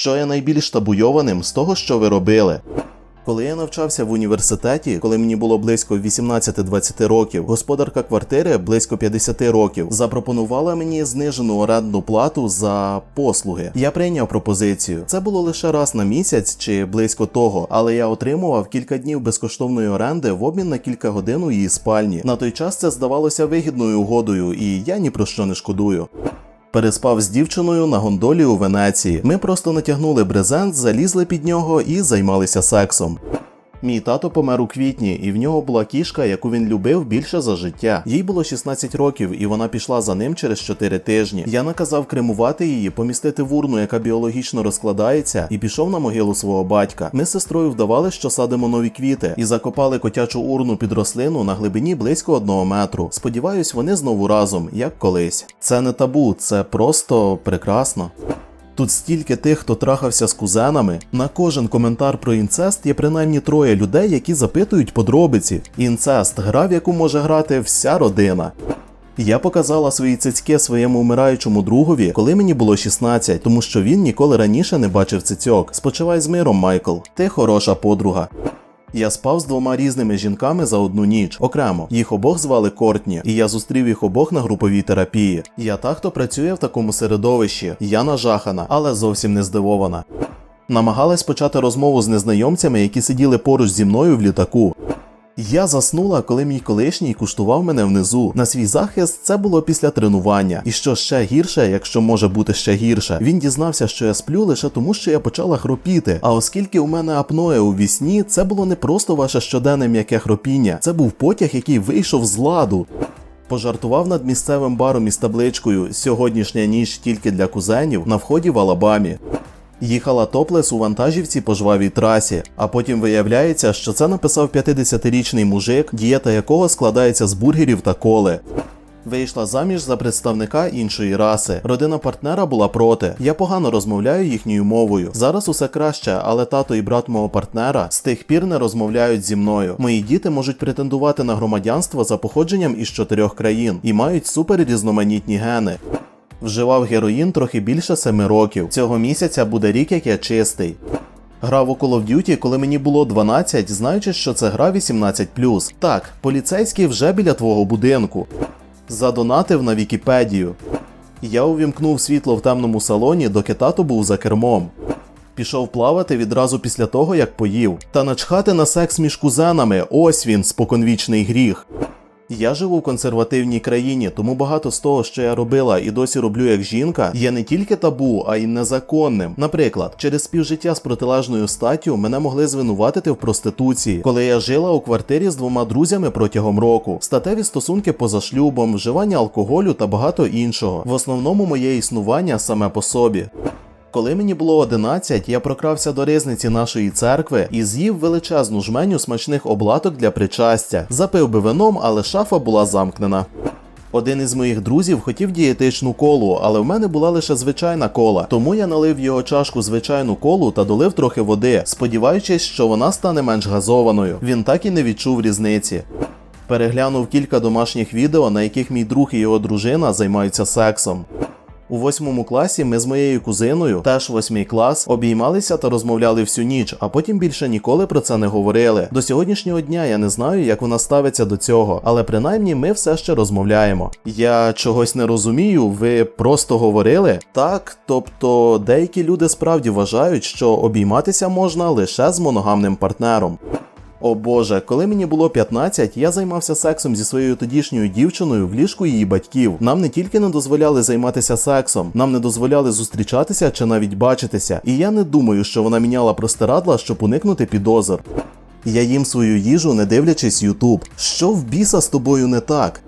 що є найбільш табуйованим з того, що ви робили. Коли я навчався в університеті, коли мені було близько 18-20 років, господарка квартири близько 50 років запропонувала мені знижену орендну плату за послуги. Я прийняв пропозицію. Це було лише раз на місяць чи близько того, але я отримував кілька днів безкоштовної оренди в обмін на кілька годин у її спальні. На той час це здавалося вигідною угодою, і я ні про що не шкодую. Переспав з дівчиною на гондолі у Венеції. Ми просто натягнули брезент, залізли під нього і займалися сексом. Мій тато помер у квітні, і в нього була кішка, яку він любив більше за життя. Їй було 16 років, і вона пішла за ним через 4 тижні. Я наказав кремувати її, помістити в урну, яка біологічно розкладається, і пішов на могилу свого батька. Ми з сестрою вдавали, що садимо нові квіти, і закопали котячу урну під рослину на глибині близько одного метру. Сподіваюсь, вони знову разом, як колись. Це не табу, це просто прекрасно. Тут стільки тих, хто трахався з кузенами. На кожен коментар про інцест є принаймні троє людей, які запитують подробиці. Інцест гра, в яку може грати вся родина. Я показала свої цицьки своєму вмираючому другові, коли мені було 16, тому що він ніколи раніше не бачив цицьок. Спочивай з миром, Майкл. Ти хороша подруга. Я спав з двома різними жінками за одну ніч окремо. Їх обох звали Кортні, і я зустрів їх обох на груповій терапії. Я та, хто працює в такому середовищі. Я нажахана, але зовсім не здивована. Намагалась почати розмову з незнайомцями, які сиділи поруч зі мною в літаку. Я заснула, коли мій колишній куштував мене внизу. На свій захист це було після тренування. І що ще гірше, якщо може бути ще гірше, він дізнався, що я сплю лише тому, що я почала хропіти. А оскільки у мене апноє у вісні, це було не просто ваше щоденне м'яке хропіння, це був потяг, який вийшов з ладу. Пожартував над місцевим баром із табличкою Сьогоднішня ніч тільки для кузенів на вході в Алабамі. Їхала топлес у вантажівці по жвавій трасі, а потім виявляється, що це написав 50-річний мужик, дієта якого складається з бургерів та коли. Вийшла заміж за представника іншої раси. Родина партнера була проти. Я погано розмовляю їхньою мовою. Зараз усе краще, але тато і брат мого партнера з тих пір не розмовляють зі мною. Мої діти можуть претендувати на громадянство за походженням із чотирьох країн і мають супер різноманітні гени. Вживав героїн трохи більше семи років. Цього місяця буде рік, як я чистий. Грав у Call of Duty, коли мені було 12, знаючи, що це гра 18+. Так, поліцейський вже біля твого будинку. Задонатив на Вікіпедію. Я увімкнув світло в темному салоні, доки тато був за кермом. Пішов плавати відразу після того, як поїв. Та начхати на секс між кузенами, ось він, споконвічний гріх. Я живу в консервативній країні, тому багато з того, що я робила і досі роблю як жінка, є не тільки табу, а й незаконним. Наприклад, через співжиття з протилежною статтю мене могли звинуватити в проституції, коли я жила у квартирі з двома друзями протягом року, статеві стосунки поза шлюбом, вживання алкоголю та багато іншого. В основному моє існування саме по собі. Коли мені було 11, я прокрався до ризниці нашої церкви і з'їв величезну жменю смачних облаток для причастя. Запив би вином, але шафа була замкнена. Один із моїх друзів хотів дієтичну колу, але в мене була лише звичайна кола, тому я налив його чашку звичайну колу та долив трохи води, сподіваючись, що вона стане менш газованою. Він так і не відчув різниці. Переглянув кілька домашніх відео, на яких мій друг і його дружина займаються сексом. У восьмому класі ми з моєю кузиною, теж восьмий клас, обіймалися та розмовляли всю ніч, а потім більше ніколи про це не говорили. До сьогоднішнього дня я не знаю, як вона ставиться до цього, але принаймні ми все ще розмовляємо. Я чогось не розумію, ви просто говорили? Так, тобто деякі люди справді вважають, що обійматися можна лише з моногамним партнером. О Боже, коли мені було 15, я займався сексом зі своєю тодішньою дівчиною в ліжку її батьків. Нам не тільки не дозволяли займатися сексом, нам не дозволяли зустрічатися чи навіть бачитися. І я не думаю, що вона міняла простирадла, щоб уникнути підозр. Я їм свою їжу, не дивлячись Ютуб. Що в біса з тобою не так?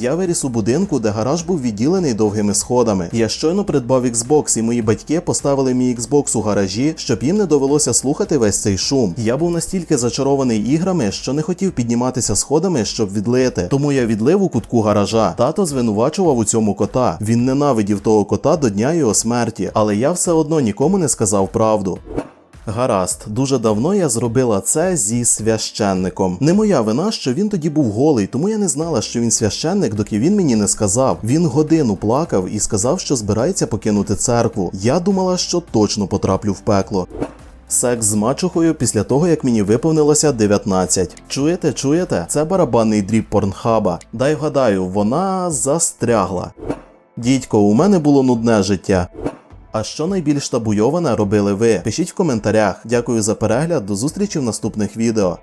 Я виріс у будинку, де гараж був відділений довгими сходами. Я щойно придбав Xbox, і мої батьки поставили мій Xbox у гаражі, щоб їм не довелося слухати весь цей шум. Я був настільки зачарований іграми, що не хотів підніматися сходами, щоб відлити. Тому я відлив у кутку гаража. Тато звинувачував у цьому кота. Він ненавидів того кота до дня його смерті, але я все одно нікому не сказав правду. Гаразд, дуже давно я зробила це зі священником. Не моя вина, що він тоді був голий, тому я не знала, що він священник, доки він мені не сказав. Він годину плакав і сказав, що збирається покинути церкву. Я думала, що точно потраплю в пекло. Секс з мачухою після того, як мені виповнилося 19. Чуєте, чуєте? Це барабанний дріб порнхаба. Дай вгадаю, вона застрягла. Дідько, у мене було нудне життя. А що найбільш табуйоване робили ви? Пишіть в коментарях. Дякую за перегляд, до зустрічі в наступних відео.